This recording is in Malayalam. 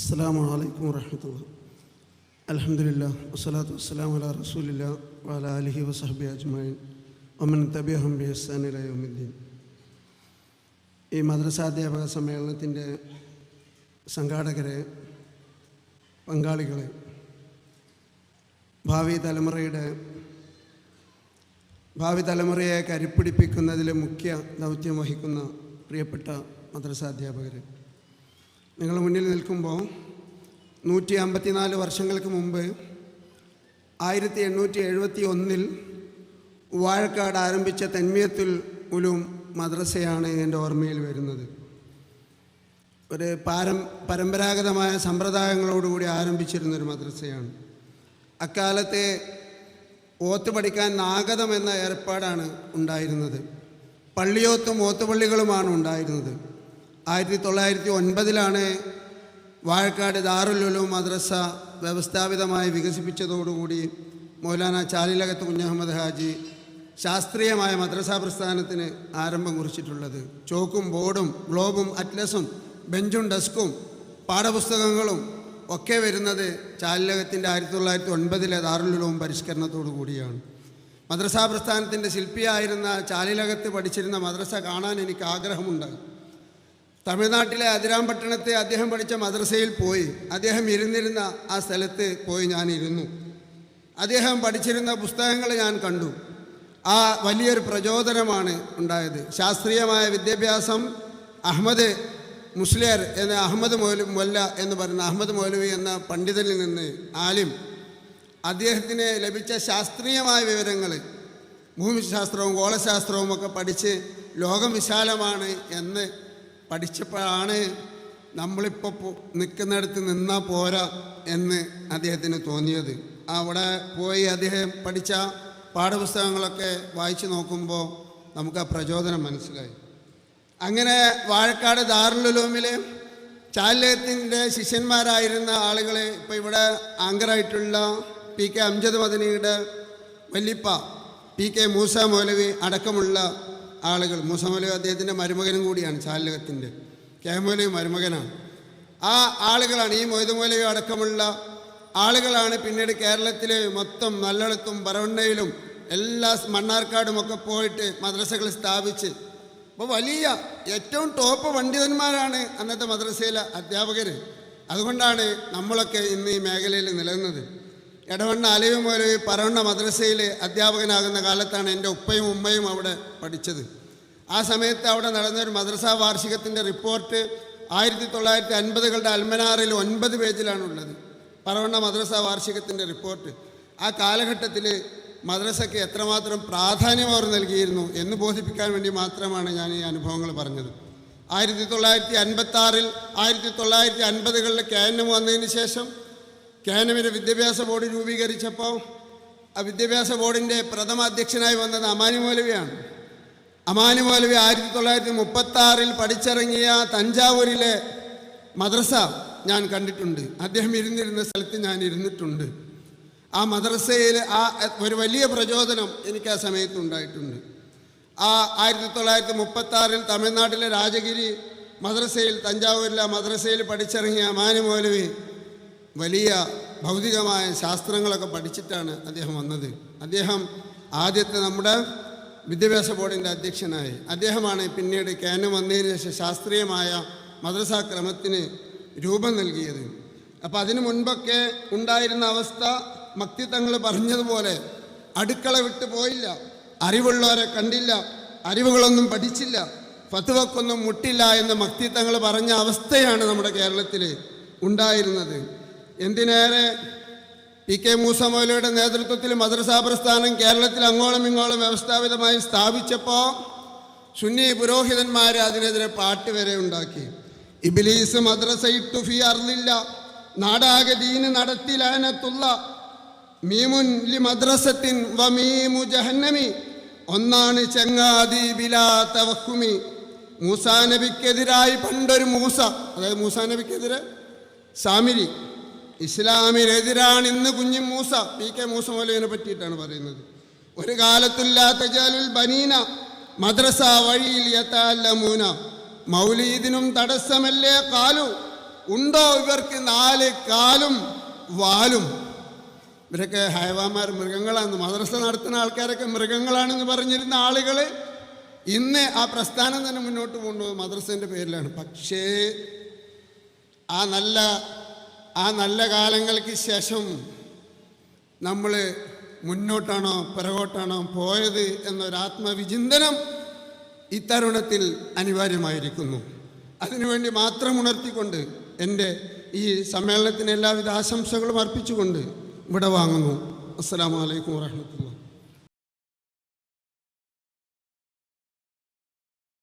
അസ്സാം വലൈക്കും വർഹമത്തുള്ള അലഹമില്ല വസ്സലാത്തു വസ്സലാം അല റസൂലില്ല വാല അലഹി വസഹബി അജ്മൈൻ ഒമൻ തബി അഹംബി ഹസാനിലയുദ്ദീൻ ഈ മദ്രസാധ്യാപക സമ്മേളനത്തിന്റെ സംഘാടകരെ പങ്കാളികളെ ഭാവി തലമുറയുടെ ഭാവി തലമുറയെ കരുപ്പിടിപ്പിക്കുന്നതിലെ മുഖ്യ ദൗത്യം വഹിക്കുന്ന പ്രിയപ്പെട്ട മദ്രസാധ്യാപകർ നിങ്ങൾ മുന്നിൽ നിൽക്കുമ്പോൾ നൂറ്റി അമ്പത്തിനാല് വർഷങ്ങൾക്ക് മുമ്പ് ആയിരത്തി എണ്ണൂറ്റി എഴുപത്തി ഒന്നിൽ വാഴക്കാട് ആരംഭിച്ച തെന്മിയത്തുൽ ഉലും മദ്രസയാണ് എന്റെ ഓർമ്മയിൽ വരുന്നത്. ഒരു പാരം പരമ്പരാഗതമായ സമ്പ്രദായങ്ങളോടുകൂടി ആരംഭിച്ചിരുന്നൊരു മദ്രസയാണ്. അക്കാലത്തെ ഓത്ത് പഠിക്കാൻ നാഗതം എന്ന ഏർപ്പാടാണ് ഉണ്ടായിരുന്നത്. പള്ളിയോത്തും ഓത്തുപള്ളികളുമാണ് ഉണ്ടായിരുന്നത്. ആയിരത്തി തൊള്ളായിരത്തി ഒൻപതിലാണ് വാഴക്കാട് ദാറുലുലു മദ്രസ വ്യവസ്ഥാപിതമായി വികസിപ്പിച്ചതോടുകൂടി മൗലാന ചാലിലകത്ത് കുഞ്ഞഹമ്മദ് ഹാജി ശാസ്ത്രീയമായ മദ്രസാ പ്രസ്ഥാനത്തിന് ആരംഭം കുറിച്ചിട്ടുള്ളത്. ചോക്കും ബോർഡും ഗ്ലോബും അറ്റ്ലസും ബെഞ്ചും ഡെസ്കും പാഠപുസ്തകങ്ങളും ഒക്കെ വരുന്നത് ചാലിലകത്തിന്റെ ആയിരത്തി തൊള്ളായിരത്തി ഒൻപതിലെ ദാറുലുലവും പരിഷ്കരണത്തോടു കൂടിയാണ്. മദ്രസാ പ്രസ്ഥാനത്തിന്റെ ശില്പിയായിരുന്ന ചാലിലകത്ത് പഠിച്ചിരുന്ന മദ്രസ കാണാൻ എനിക്ക് ആഗ്രഹമുണ്ട്. തമിഴ്നാട്ടിലെ അതിരാമ്പട്ടണത്തെ അദ്ദേഹം പഠിച്ച മദ്രസയിൽ പോയി. അദ്ദേഹം ഇരുന്നിരുന്ന ആ സ്ഥലത്ത് പോയി ഞാൻ ഇരുന്നു അദ്ദേഹം പഠിച്ചിരുന്ന പുസ്തകങ്ങൾ ഞാൻ കണ്ടു. ആ വലിയൊരു പ്രചോദനമാണ് ഉണ്ടായത്. ശാസ്ത്രീയമായ വിദ്യാഭ്യാസം അഹമ്മദ് മുസ്ലിയർ എന്ന അഹമ്മദ് മൗലു മൊല്ല എന്ന് പറയുന്ന അഹമ്മദ് മൗലവി എന്ന പണ്ഡിതനിൽ നിന്ന് ആലിം അദ്ദേഹത്തിന് ലഭിച്ച ശാസ്ത്രീയമായ വിവരങ്ങൾ ഭൂമിശാസ്ത്രവും ഗോളശാസ്ത്രവും ഒക്കെ പഠിച്ച് ലോകം വിശാലമാണ് എന്ന് പഠിച്ചപ്പോഴാണ് നമ്മളിപ്പോൾ നിൽക്കുന്നിടത്ത് നിന്നാൽ പോരാ എന്ന് അദ്ദേഹത്തിന് തോന്നിയത്. അവിടെ പോയി അദ്ദേഹം പഠിച്ച പാഠപുസ്തകങ്ങളൊക്കെ വായിച്ചു നോക്കുമ്പോൾ നമുക്ക് ആ പ്രചോദനം മനസ്സിലായി. അങ്ങനെ വാഴക്കാട് ദാറുലുലൂമിലെ ചാലയത്തിന്റെ ശിഷ്യന്മാരായിരുന്ന ആളുകൾ ഇപ്പോൾ ഇവിടെ ആങ്കറായിട്ടുള്ള പി കെ അംജദ് മദനിയുടെ വല്ലിപ്പ പി കെ മൂസ മൗലവി അടക്കമുള്ള ആളുകൾ. മൂസമലി അദ്ദേഹത്തിന്റെ മരുമകനും കൂടിയാണ് ചാലകത്തിന്റെ കെ മരുമകനാണ്. ആ ആളുകളാണ് ഈ മൊയ്തുമോലയും അടക്കമുള്ള ആളുകളാണ് പിന്നീട് കേരളത്തിലെ മൊത്തം നല്ലടത്തും പറവണ്ണയിലും എല്ലാ മണ്ണാർക്കാടും ഒക്കെ പോയിട്ട് മദ്രസകൾ സ്ഥാപിച്ച്. അപ്പോൾ വലിയ ഏറ്റവും ടോപ്പ് പണ്ഡിതന്മാരാണ് അന്നത്തെ മദ്രസയിലെ അധ്യാപകർ അതുകൊണ്ടാണ് നമ്മളൊക്കെ ഇന്ന് ഈ മേഖലയിൽ നിലനിന്നത്. എടവണ്ണ അലവി മൗലവി പറവണ്ണ മദ്രസയിൽ അധ്യാപകനാകുന്ന കാലത്താണ് എന്റെ ഉപ്പയും ഉമ്മയും അവിടെ പഠിച്ചത്. ആ സമയത്ത് അവിടെ നടന്നൊരു മദ്രസാ വാർഷികത്തിന്റെ റിപ്പോർട്ട് ആയിരത്തി തൊള്ളായിരത്തി അൻപതുകളുടെ അൽമനാറിൽ ഒൻപത് പേജിലാണുള്ളത്. പറവണ്ണ മദ്രസാ വാർഷികത്തിന്റെ റിപ്പോർട്ട്. ആ കാലഘട്ടത്തിൽ മദ്രസയ്ക്ക് എത്രമാത്രം പ്രാധാന്യം അവർ നൽകിയിരുന്നു എന്ന് ബോധിപ്പിക്കാൻ വേണ്ടി മാത്രമാണ് ഞാൻ ഈ അനുഭവങ്ങൾ പറഞ്ഞത്. ആയിരത്തി തൊള്ളായിരത്തി അൻപത്തി ആറിൽ ആയിരത്തി തൊള്ളായിരത്തി അൻപതുകളിൽ കാനം വന്നതിന് ശേഷം കാനമിന്റെ വിദ്യാഭ്യാസ ബോർഡ് രൂപീകരിച്ചപ്പോൾ ആ വിദ്യാഭ്യാസ ബോർഡിന്റെ പ്രഥമ അധ്യക്ഷനായി വന്നത് അമാനി മൗലവിയാണ്. അമാനി മൗലവി ആയിരത്തി തൊള്ളായിരത്തി മുപ്പത്താറിൽ പഠിച്ചിറങ്ങിയ തഞ്ചാവൂരിലെ മദ്രസ ഞാൻ കണ്ടിട്ടുണ്ട്. അദ്ദേഹം ഇരുന്നിരുന്ന സ്ഥലത്ത് ഞാൻ ഇരുന്നിട്ടുണ്ട്. ആ മദ്രസയിൽ ആ ഒരു വലിയ പ്രചോദനം എനിക്ക് ആ സമയത്ത് ഉണ്ടായിട്ടുണ്ട്. ആ ആയിരത്തി തൊള്ളായിരത്തി മുപ്പത്താറിൽ തമിഴ്നാട്ടിലെ രാജഗിരി മദ്രസയിൽ തഞ്ചാവൂരിലെ മദ്രസയിൽ പഠിച്ചിറങ്ങിയ അമാനി മൗലവി വലിയ ഭൗതികമായ ശാസ്ത്രങ്ങളൊക്കെ പഠിച്ചിട്ടാണ് അദ്ദേഹം വന്നത്. അദ്ദേഹം ആദ്യത്തെ നമ്മുടെ വിദ്യാഭ്യാസ ബോർഡിന്റെ അധ്യക്ഷനായി. അദ്ദേഹമാണ് പിന്നീട് കാനം വന്നതിന് ശേഷം ശാസ്ത്രീയമായ മദ്രസാ ക്രമത്തിന് രൂപം നൽകിയത്. അപ്പോൾ അതിനു മുൻപൊക്കെ ഉണ്ടായിരുന്ന അവസ്ഥ മക്തിത്തങ്ങൾ പറഞ്ഞതുപോലെ അടുക്കള വിട്ടു പോയില്ല. അറിവുള്ളവരെ കണ്ടില്ല. അറിവുകളൊന്നും പഠിച്ചില്ല. ഫത്തുവക്കൊന്നും മുട്ടില്ല എന്ന് മക്തിത്തങ്ങൾ പറഞ്ഞ അവസ്ഥയാണ് നമ്മുടെ കേരളത്തിൽ ഉണ്ടായിരുന്നത്. എന്തിനേറെ പി കെ മൂസ നേതൃത്വത്തിൽ മദ്രസാ പ്രസ്ഥാനം കേരളത്തിൽ അങ്ങോളം ഇങ്ങോളം വ്യവസ്ഥാപിതമായി സ്ഥാപിച്ചപ്പോൾ സുന്നി പുരോഹിതന്മാർ അതിനെതിരെ പാട്ട് വരെ ഉണ്ടാക്കി. ഇബിലീസ് മദ്രസ ഇട്ടു ഫി അറിഞ്ഞില്ല നാടാകെ ദീന് നടത്തിലാനത്തുള്ള മീമുൻ ലി മദ്രസത്തിൻ വമീമു ജഹന്നമി. ഒന്നാണ് ചങ്ങാതി ബിലാ തവഹുമി മൂസാ നബിക്കെതിരായി പണ്ടൊരു മൂസ അതായത് മൂസാ നബിക്കെതിരെ സാമിരി. ഇസ്ലാമിനെതിരാണ് ഇന്ന് കുഞ്ഞു മൂസ പി കെ മൂസ മൗലവിനെ പറ്റിയിട്ടാണ് പറയുന്നത്. ഒരു കാലത്തില്ലാത്ത ജാലുൽ ബനീന മദ്രസ വഴിയിൽ യത്താല്ല മൂന മൗലീദിനും തടസ്സമല്ലേ കാലു? ഉണ്ടോ ഇവർക്ക് നാല് കാലും വാലും? ഇവരൊക്കെ ഹൈവാമാർ മൃഗങ്ങളാണ്. മദ്രസ നടത്തുന്ന ആൾക്കാരൊക്കെ മൃഗങ്ങളാണെന്ന് പറഞ്ഞിരുന്ന ആളുകൾ ഇന്ന് ആ പ്രസ്ഥാനം തന്നെ മുന്നോട്ട് കൊണ്ടുപോകുന്നത് മദ്രസേന്റെ പേരിലാണ്. പക്ഷേ ആ നല്ല ആ നല്ല കാലങ്ങൾക്ക് ശേഷം നമ്മൾ മുന്നോട്ടാണോ പിറകോട്ടാണോ പോയത് എന്നൊരാത്മവിചിന്തനം ഇത്തരുണത്തിൽ അനിവാര്യമായിരിക്കുന്നു. അതിനുവേണ്ടി മാത്രം ഉണർത്തിക്കൊണ്ട് എന്റെ ഈ സമ്മേളനത്തിന് എല്ലാവിധ ആശംസകളും അർപ്പിച്ചുകൊണ്ട് ഇവിടെ വാങ്ങുന്നു. അസ്സാം വലൈക്കും വാഹമത്തുള്ള